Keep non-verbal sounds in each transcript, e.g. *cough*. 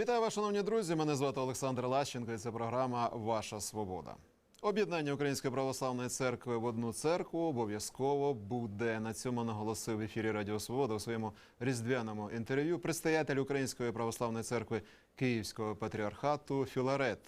Вітаю вас, шановні друзі. Мене звати Олександр Лащенко і це програма Ваша Свобода. Об'єднання Української православної церкви в одну церкву обов'язково буде. На цьому наголосив в ефірі Радіо Свобода у своєму різдвяному інтерв'ю предстоятель Української православної церкви Київського патріархату Філарет.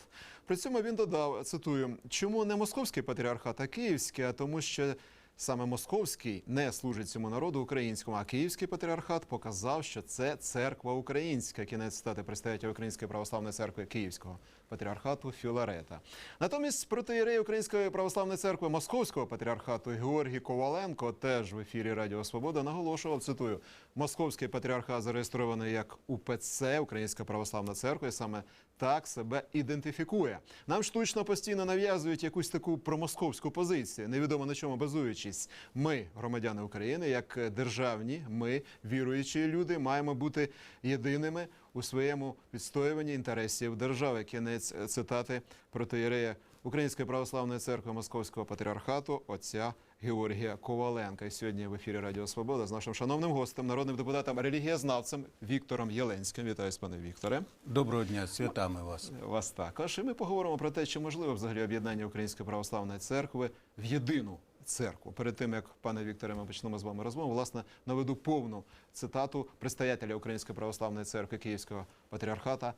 При цьому він додав: цитую: чому не московський патріархат, а київський, а тому, що Саме московський не служить цьому народу українському, а київський патріархат показав, що це церква українська. Кінець стати представителя Української православної церкви Київського патріархату Філарета. Натомість протиєрей Української православної церкви Московського патріархату Георгій Коваленко теж в ефірі Радіо Свобода наголошував. Цитую: Московський патріархат зареєстрований як УПЦ, Українська православна церква, і саме так себе ідентифікує. Нам штучно постійно нав'язують якусь таку промосковську позицію, невідомо на чому базуючись. Ми, громадяни України, як державні, ми віруючі люди, маємо бути єдиними у своєму відстоюванні інтересів держави. Кінець цитати протиєрея Української православної церкви Московського патріархату отця Георгія Коваленка. І сьогодні в ефірі Радіо Свобода з нашим шановним гостем, народним депутатом, релігієзнавцем Віктором Єленським. Вітаю, пане Вікторе. Доброго дня, святами вас. Вас також. І ми поговоримо про те, чи можливо взагалі об'єднання Української православної церкви в єдину церкву. Перед тим як пане Вікторе, ми почнемо з вами розмову. Власне, наведу повну цитату предстоятеля Української православної церкви Київського патріархата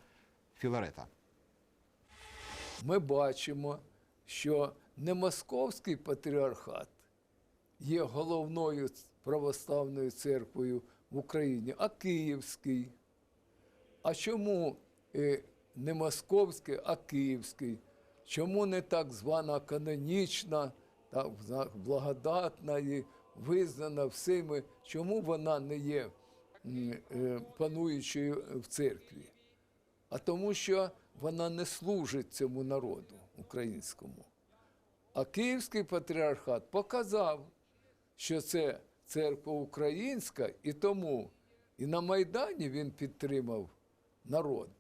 Філарета. ми бачимо, що не московський патріархат є головною православною церквою в Україні, а Київський. А чому е, не московський, а київський? Чому не так звана канонічна, так благодатна і визнана всіми? Чому вона не є е, пануючою в церкві? а тому, що вона не служить цьому народу українському. А Київський патріархат показав, що це церква українська, і тому і на Майдані він підтримав народ.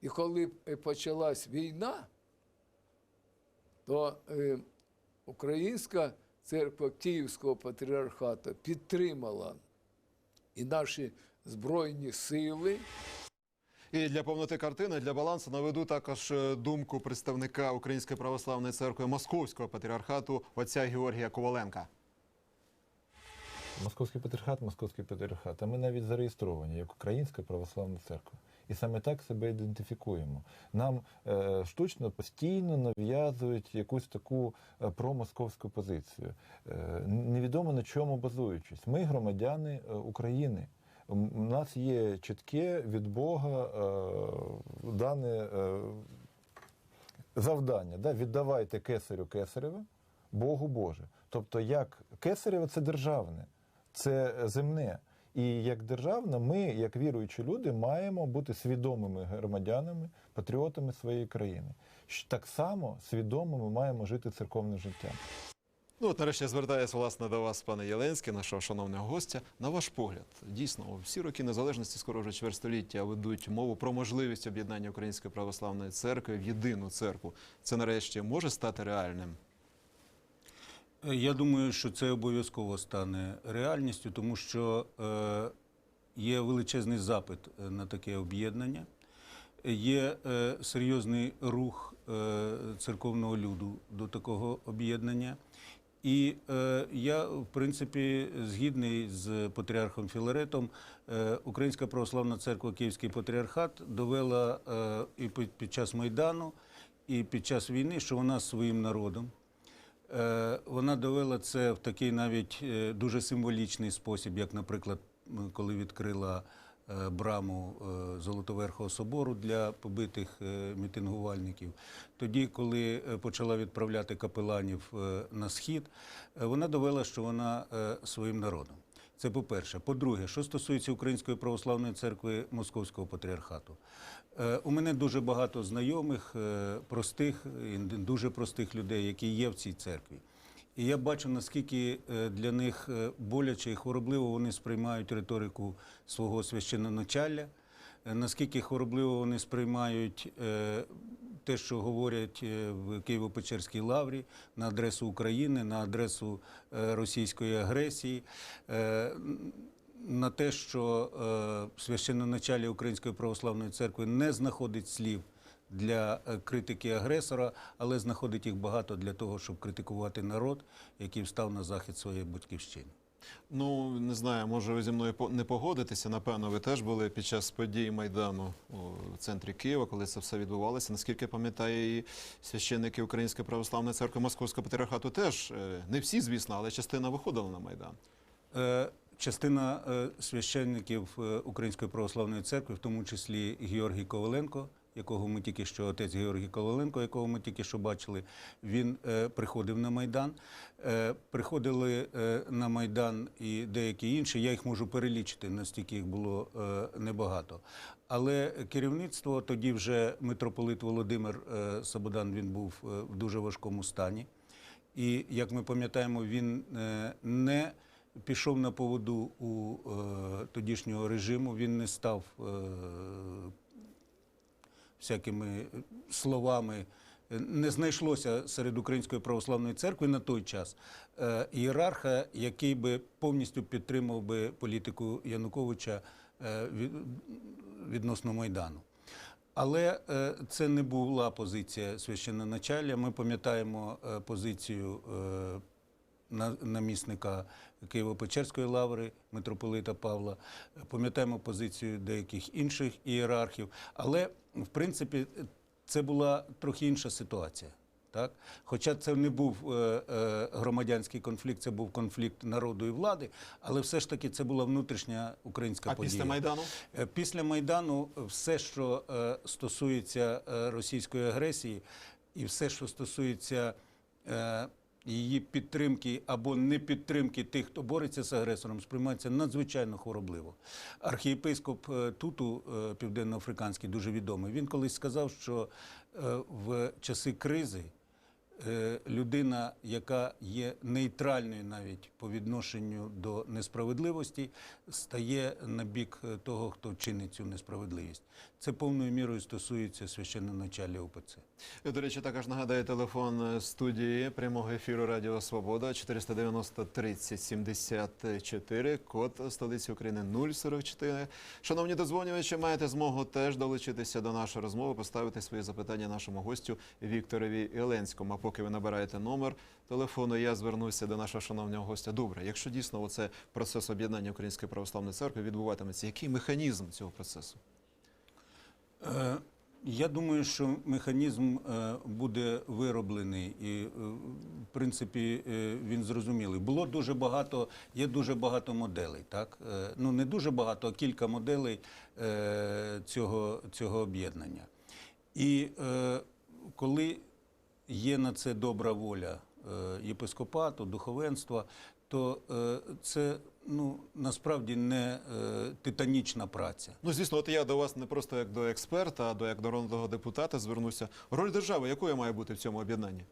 І коли е, почалась війна, то е, Українська церква Київського патріархату підтримала і наші Збройні сили. І для повноти картини, для балансу наведу також е, думку представника Української православної церкви Московського патріархату отця Георгія Коваленка. Московський патріархат, Московський патріархат. А ми навіть зареєстровані як Українська православна церква. І саме так себе ідентифікуємо. Нам е, штучно постійно нав'язують якусь таку е, промосковську позицію, е, невідомо на чому базуючись. Ми громадяни е, України. У нас є чітке від Бога е, дане е, завдання. Да? Віддавайте кесарю кесареве, Богу Боже. Тобто, як кесареве це державне, це земне. І як державна, ми, як віруючі люди, маємо бути свідомими громадянами, патріотами своєї країни. Так само свідомо ми маємо жити церковним життям. Ну, от нарешті звертаюся власне до вас, пане Єленський, нашого шановного гостя. На ваш погляд, дійсно, всі роки незалежності, скоро вже чверть століття, ведуть мову про можливість об'єднання Української православної церкви в єдину церкву. Це нарешті може стати реальним. Е, Я думаю, що це обов'язково стане реальністю, тому що е, є величезний запит е, на таке об'єднання, є серйозний рух церковного люду до такого об'єднання. І е, я, в принципі, згідний з патріархом Філаретом, е, Українська православна церква Київський патріархат довела е, і під, час Майдану, і під час війни, що вона своїм народом. Е, Вона довела це в такий навіть е, дуже символічний спосіб, як, наприклад, коли відкрила е, браму Золотоверхого собору для побитих мітингувальників. Тоді, коли почала відправляти капеланів на схід, вона довела, що вона своїм народом. Це по-перше. По-друге, що стосується Української православної церкви Московського патріархату. Е, У мене дуже багато знайомих, е, простих, дуже простих людей, які є в цій церкві. І я бачу, наскільки е, для них боляче і хворобливо вони сприймають риторику свого священноначалля, наскільки хворобливо вони сприймають е, те, що говорять е, в Києво-Печерській лаврі на адресу України, на адресу е, російської агресії. е, на те, що е, священноначалі Української православної церкви не знаходить слів для е, критики агресора, але знаходить їх багато для того, щоб критикувати народ, який встав на захист своєї батьківщини. Ну не знаю, може ви зі мною не погодитеся. Напевно, ви теж були під час подій майдану у центрі Києва, коли це все відбувалося. Наскільки я пам'ятаю, і священники Української православної церкви Московського патріархату теж е, не всі, звісно, але частина виходила на майдан. Е, Частина е, священників е, Української православної церкви, в тому числі Георгій Коваленко, якого ми тільки що отець Георгій Коваленко, якого ми тільки що бачили, він е, приходив на майдан. Е, Приходили е, на майдан і деякі інші. Я їх можу перелічити, настільки їх було е, небагато. Але керівництво тоді вже митрополит Володимир е, Сабодан він був е, в дуже важкому стані. І як ми пам'ятаємо, він е, не пішов на поводу у е, тодішнього режиму, він не став е, всякими словами. Не знайшлося серед Української православної церкви на той час е, ієрарха, який би повністю підтримав би політику Януковича е, відносно Майдану. Але е, це не була позиція священноначалля. Ми пам'ятаємо позицію на- намісника Києво-Печерської лаври, митрополита Павла, пам'ятаємо позицію деяких інших ієрархів. Але, в принципі, це була трохи інша ситуація. Так? Хоча це не був е, е, громадянський конфлікт, це був конфлікт народу і влади, але все ж таки це була внутрішня українська А подія. після майдану Е, Після Майдану все, що е, стосується е, російської агресії, і все, що стосується е, її підтримки або непідтримки тих, хто бореться з агресором, сприймається надзвичайно хворобливо. Архієпископ е, Туту, е, південноафриканський, дуже відомий, він колись сказав, що е, в часи кризи людина, яка є нейтральною навіть по відношенню до несправедливості, стає на бік е, того, хто чинить цю несправедливість. Це повною мірою стосується священноначалля УПЦ. І, До речі, також нагадаю телефон е, студії прямого ефіру Радіо Свобода 490 30 74, код столиці України 044. Шановні дозвонювачі, маєте змогу теж долучитися до нашої розмови, поставити свої запитання нашому гостю Вікторові Іленському. Поки ви набираєте номер телефону, я звернуся до нашого шановного гостя. Добре, якщо дійсно оце процес об'єднання Української православної церкви відбуватиметься, який механізм цього процесу? Е, Я думаю, що механізм е, буде вироблений і, е, в принципі, він зрозумілий. Було дуже багато, є дуже багато моделей, так? Ну, не дуже багато, а кілька моделей цього, цього об'єднання. І коли є на це добра воля е, єпископату, духовенства, то е, це ну, насправді не е, титанічна праця. Ну, звісно, от я до вас не просто як до експерта, а до як народного депутата звернуся. Роль держави, якою має бути в цьому об'єднанні?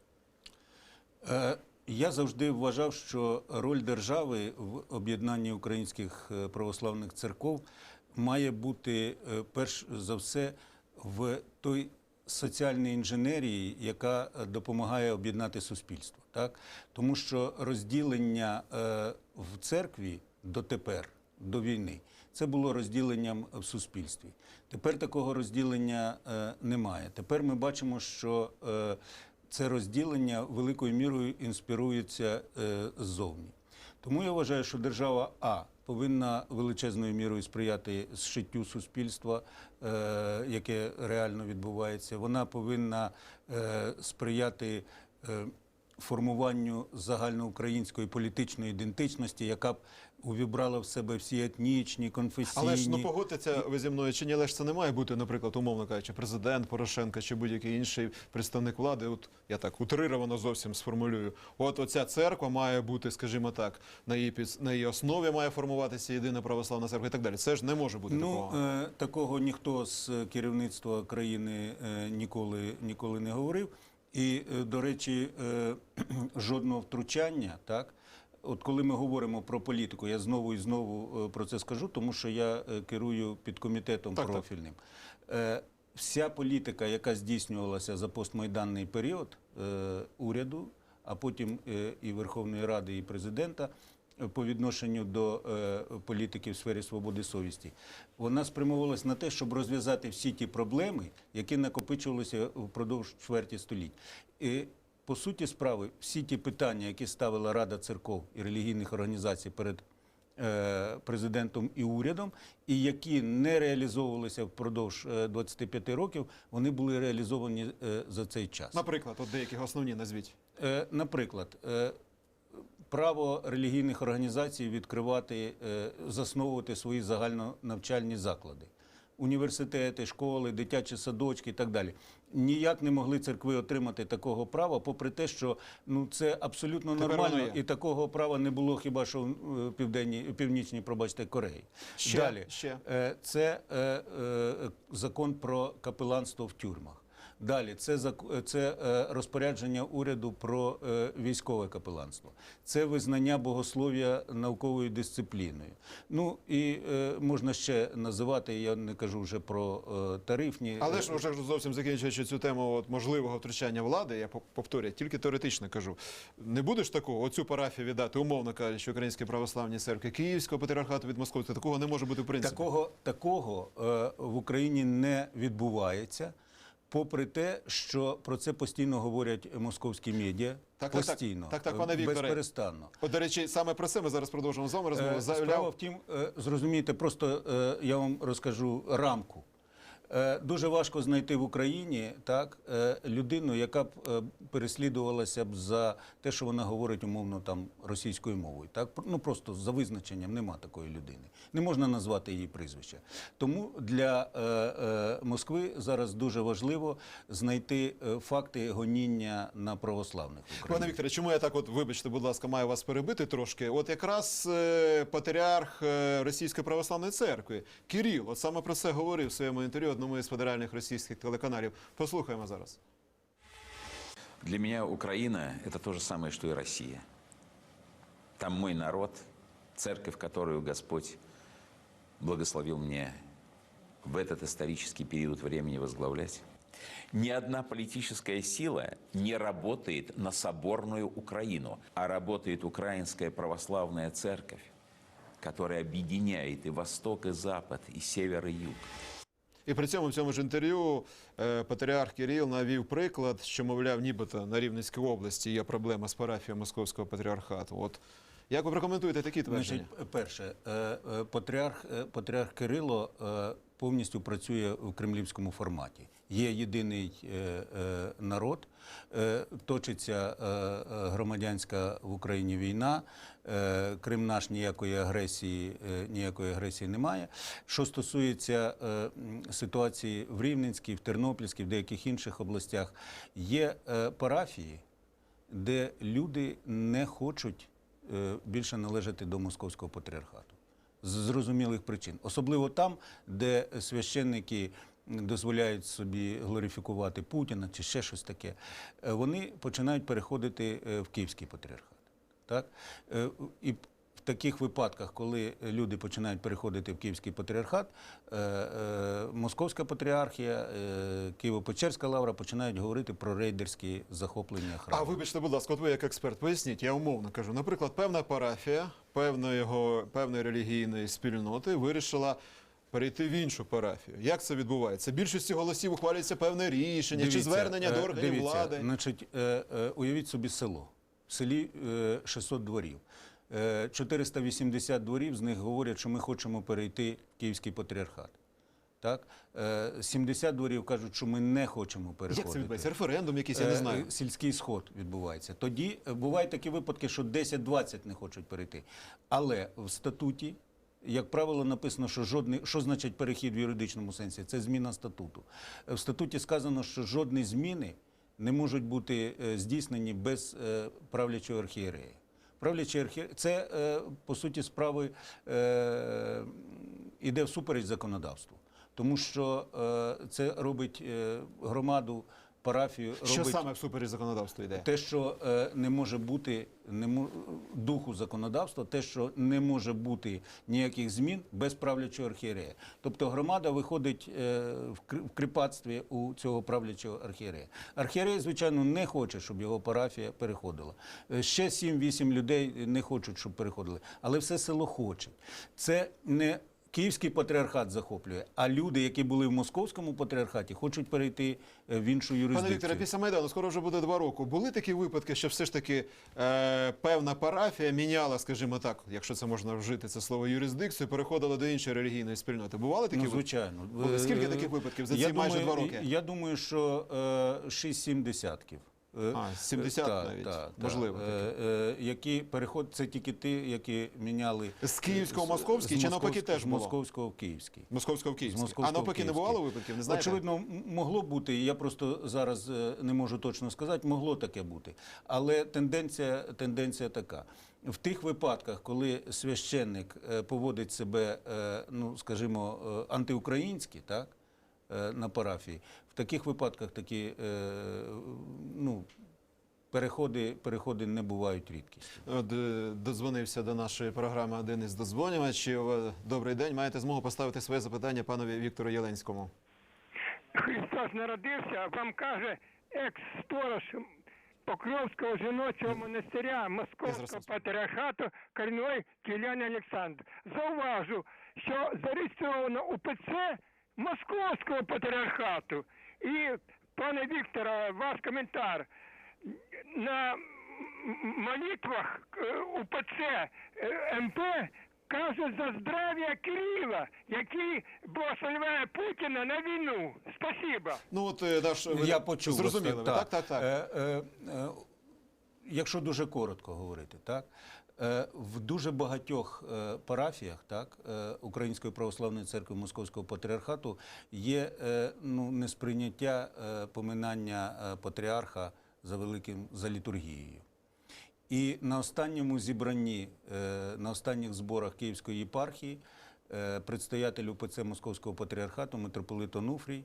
Я завжди вважав, що роль держави в об'єднанні українських православних церков має бути перш за все в той соціальній інженерії, яка е, допомагає об'єднати суспільство. Так? Тому що розділення е, в церкві дотепер, до війни, це було розділенням в суспільстві. Тепер такого розділення е, немає. Тепер ми бачимо, що це розділення великою мірою інспірується ззовні. Тому я вважаю, що держава А повинна величезною мірою сприяти зшиттю суспільства, е, яке реально відбувається. Вона повинна е, сприяти е, формуванню загальноукраїнської політичної ідентичності, яка б увібрала в себе всі етнічні, конфесійні. Але ж ну погодьтеся ви зі мною чи ні, але ж це не має бути, наприклад, умовно кажучи, президент Порошенко чи будь-який інший представник влади. От я так утрировано зовсім сформулюю. От оця церква має бути, скажімо так, на її під на її основі має формуватися єдина православна церква і так далі. Це ж не може бути Ну, такого. е, такого ніхто з керівництва країни е, ніколи, ніколи не говорив. І, е, до речі, е, *clears throat* жодного втручання, так? От коли ми говоримо про політику, я знову і знову е, про це скажу, тому що я е, керую підкомітетом Так, так. профільним. Е, Вся політика, яка здійснювалася за постмайданний період уряду, а потім і Верховної Ради, і президента, по відношенню до політики в сфері свободи совісті, вона спрямовувалась на те, щоб розв'язати всі ті проблеми, які накопичувалися впродовж чверті століть. По суті справи, всі ті питання, які ставила Рада церков і релігійних організацій перед е, президентом і урядом, і які не реалізовувалися впродовж е, 25 років, вони були реалізовані е, за цей час. Наприклад, от деяких основні назвіть. Е, Наприклад, е, право релігійних організацій відкривати, е, засновувати свої загальнонавчальні заклади. Університети, школи, дитячі садочки і так далі. Ніяк не могли церкви отримати такого права, попри те, що ну це абсолютно Тепер нормально, і такого права не було хіба що в е, південній, північній, пробачте, Кореї. Ще, Далі ще. Е, це е, е, закон про капеланство в тюрмах. Далі це це е, розпорядження уряду про е, військове капеланство, це визнання богослов'я науковою дисципліною. Ну і е, можна ще називати. Я не кажу вже про тарифні. Але ж вже зовсім закінчуючи цю тему от, можливого втручання влади, я пов- повторюю, тільки теоретично кажу. Не будеш такого, оцю парафію віддати, умовно кажучи, Українській православній церкві Київського патріархату від Московського, такого не може бути в принципі. Такого, такого в Україні не відбувається. Попри те, що про це постійно говорять московські медіа, Так, так, так. постійно, Так, так, е, пане Вікторе. безперестанно. От, до речі, саме про це ми зараз продовжимо з вами розмову. Е, Справа Заявляв в тім, е, просто е, я вам розкажу рамку. Е, Дуже важко знайти в Україні так е, людину, яка б е, переслідувалася б за те, що вона говорить умовно там російською мовою. Так ну просто за визначенням нема такої людини. Не можна назвати її прізвище. Тому для е, е, Москви зараз дуже важливо знайти факти гоніння на православних Україні. Пане Вікторе, чому я так, от вибачте, будь ласка, маю вас перебити трошки? От якраз е, патріарх Російської православної церкви Кирил, от саме про це говорив в своєму інтерв'ю одному із федеральних російських телеканалів. Послухаємо зараз. Для меня Украина – это то же самое, что и Россия. Там мой народ, церковь, которую Господь благословил мне в этот исторический период времени возглавлять. Ни одна политическая сила не работает на соборную Украину, а работает Украинская православная церковь, которая объединяет и Восток, и Запад, и Север, и Юг. І при цьому в цьому ж інтерв'ю е, патріарх Кирил навів приклад, що, мовляв, нібито на Рівненській області є проблема з парафією Московського патріархату. От як ви прокоментуєте такі твердження? Значить, перше, е, е, патріарх, е, патріарх Кирило е, повністю працює в кремлівському форматі. Є єдиний е, е, народ, е, точиться громадянська в Україні війна. Крим наш ніякої агресії, ніякої агресії немає. Що стосується ситуації в Рівненській, в Тернопільській, в деяких інших областях, є парафії, де люди не хочуть більше належати до московського патріархату з зрозумілих причин, особливо там, де священники дозволяють собі глорифікувати Путіна чи ще щось таке, е, вони починають переходити е, в київський патріархат. Так? Е, І в таких випадках, коли люди починають переходити в київський патріархат, Московська патріархія, Києво-Печерська лавра починають говорити про рейдерські захоплення А вибачте, будь ласка, от ви як експерт, поясніть, я умовно кажу. Наприклад, певна парафія певної, його, певної релігійної спільноти вирішила перейти в іншу парафію. Як це відбувається? Більшості голосів ухвалюється певне рішення чи Дивіться, звернення до е, органів дивіться, влади. Значить, е, е, уявіть собі село. В селі е, 600 дворів. Е, 480 дворів з них говорять, що ми хочемо перейти в Київський патріархат. Так? Е, 70 дворів кажуть, що ми не хочемо переходити. Як це відбувається? Референдум якийсь, я не знаю. Сільський сход відбувається. Тоді бувають такі випадки, що 10-20 не хочуть перейти. Але в статуті, як правило, написано, що жодний, що значить перехід в юридичному сенсі? Це зміна статуту. В статуті сказано, що жодні зміни не можуть бути е, здійснені без е, правлячого архієрея. Правлячий – це, е, по суті, справи е, іде всупереч законодавству. Тому що це робить громаду парафію Що робить саме всупереч законодавству йде? те, що е, не може бути не мо- духу законодавства, те, що не може бути ніяких змін без правлячого архієрея. Тобто громада виходить е, в в кріпацтві у цього правлячого архієрея. Архієрей, звичайно, не хоче, щоб його парафія переходила. Е, Ще 7-8 людей не хочуть, щоб переходили, але все село хоче. Це не Київський патріархат захоплює, а люди, які були в московському патріархаті, хочуть перейти е, в іншу Пане юрисдикцію. Вікторе, після Майдану скоро вже буде два роки. Були такі випадки, що все ж таки е, певна парафія міняла, скажімо так, якщо це можна вжити це слово юрисдикцію, переходила до іншої релігійної спільноти. Бували такі Ну, звичайно. Були. Скільки Е, таких випадків за я ці майже думаю, два роки? Я думаю, що е, 6-7 десятків. Е, А, 70 так, навіть. так, Можливо, так. Е, е, які переход, це тільки ті, які міняли З Київського в Московський чи навпаки теж з було? Московського в Київський. Московського в Київський. Московського А навпаки не бувало випадків? Не знаєте? Очевидно, могло бути. Я просто зараз е, не можу точно сказати, могло таке бути. Але тенденція, тенденція така. В тих випадках, коли священник е, поводить себе, е, ну скажімо, е, антиукраїнськи, так, е, на парафії, в таких випадках такі е, ну, переходи, переходи не бувають рідкістю. От, е, до нашої програми один із додзвонювачів. Е, Добрий день. Маєте змогу поставити своє запитання панові Віктору Єленському. Христос народився, вам каже екс-сторож Покровського жіночого монастиря Московського патріархату Корінной Кілян Олександр. Зауважу, що зареєстровано УПЦ Московського патріархату. І, пане Вікторе, ваш коментар. На молитвах е, УПЦ е, МП каже за здрав'я Кирила, який благословляє Путіна на війну. Спасибо. Ну от е, наш ви Я почув. вас, Зрозуміли, ви, так, так, так. Е, е, е, якщо дуже коротко говорити, так е, в дуже багатьох е, парафіях, так е, Української православної церкви Московського патріархату є е, ну несприйняття е, поминання е, патріарха за великим за літургією. І на останньому зібранні, е, на останніх зборах Київської єпархії, е, предстоятель УПЦ Московського патріархату митрополит Онуфрій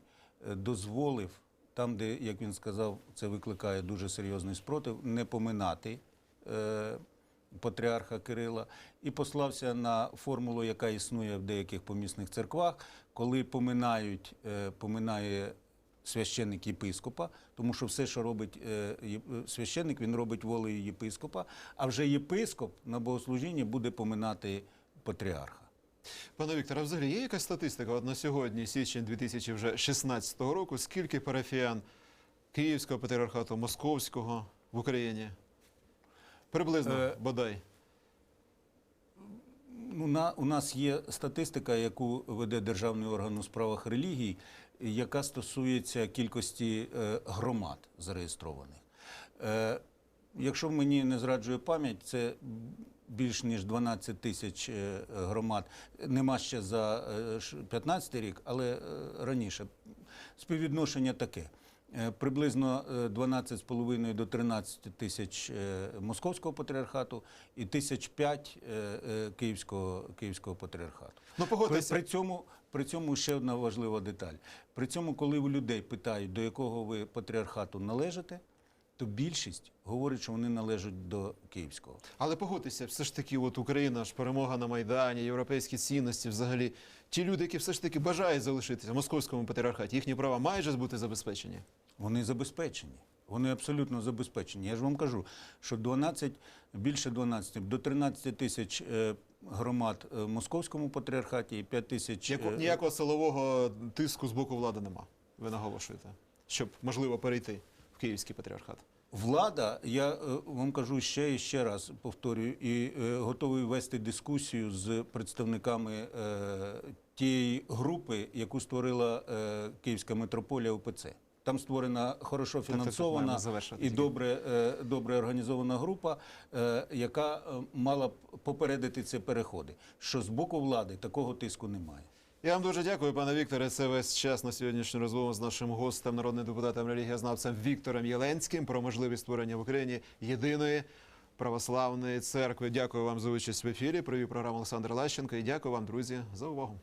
е, дозволив, там, де, як він сказав, це викликає дуже серйозний спротив, не поминати е, патріарха Кирила і послався на формулу, яка існує в деяких помісних церквах, коли поминають, е, поминає священник єпископа, тому що все, що робить е, священник, він робить волею єпископа, а вже єпископ на богослужінні буде поминати патріарха. Пане Вікторе, взагалі є якась статистика от на сьогодні, січень 2016 року, скільки парафіян Київського патріархату, Московського в Україні? Приблизно, Е, бодай. Ну, на, у нас є статистика, яку веде Державний орган у справах релігій, яка стосується кількості е, громад зареєстрованих. Е, якщо мені не зраджує пам'ять, це більш ніж 12 тисяч е, громад. Нема ще за е, 15 рік, але е, раніше. Співвідношення таке. Е, Приблизно е, 12,5 до 13 тисяч е, московського патріархату і тисяч 5 е, е, київського, київського патріархату. Ну, При, при, цьому, при цьому ще одна важлива деталь. При цьому, коли у людей питають, до якого ви патріархату належите, то більшість говорить, що вони належать до київського. але погодьтеся, все ж таки, от Україна ж перемога на Майдані, європейські цінності взагалі. Ті люди, які все ж таки бажають залишитися в московському патріархаті, їхні права мають бути забезпечені. Вони забезпечені. Вони абсолютно забезпечені. Я ж вам кажу, що 12, більше 12, до 13 тисяч е, громад в московському патріархаті і 5 тисяч. Ніяко- е, ніякого силового тиску з боку влади нема. Ви наголошуєте, щоб можливо перейти Київський патріархат. Влада, я е, вам кажу ще і ще раз повторюю, і е, готовий вести дискусію з представниками е, тієї групи, яку створила Київська митрополія УПЦ. Там створена хорошо фінансована і добре, добре організована група, яка мала б попередити ці переходи. Що з боку влади такого тиску немає. Я вам дуже дякую, пане Вікторе. Це весь час на сьогоднішню розмову з нашим гостем, народним депутатом релігієзнавцем Віктором Єленським про можливість створення в Україні єдиної православної церкви. Дякую вам за участь в ефірі. Провів програму Олександр Лащенко і дякую вам, друзі, за увагу.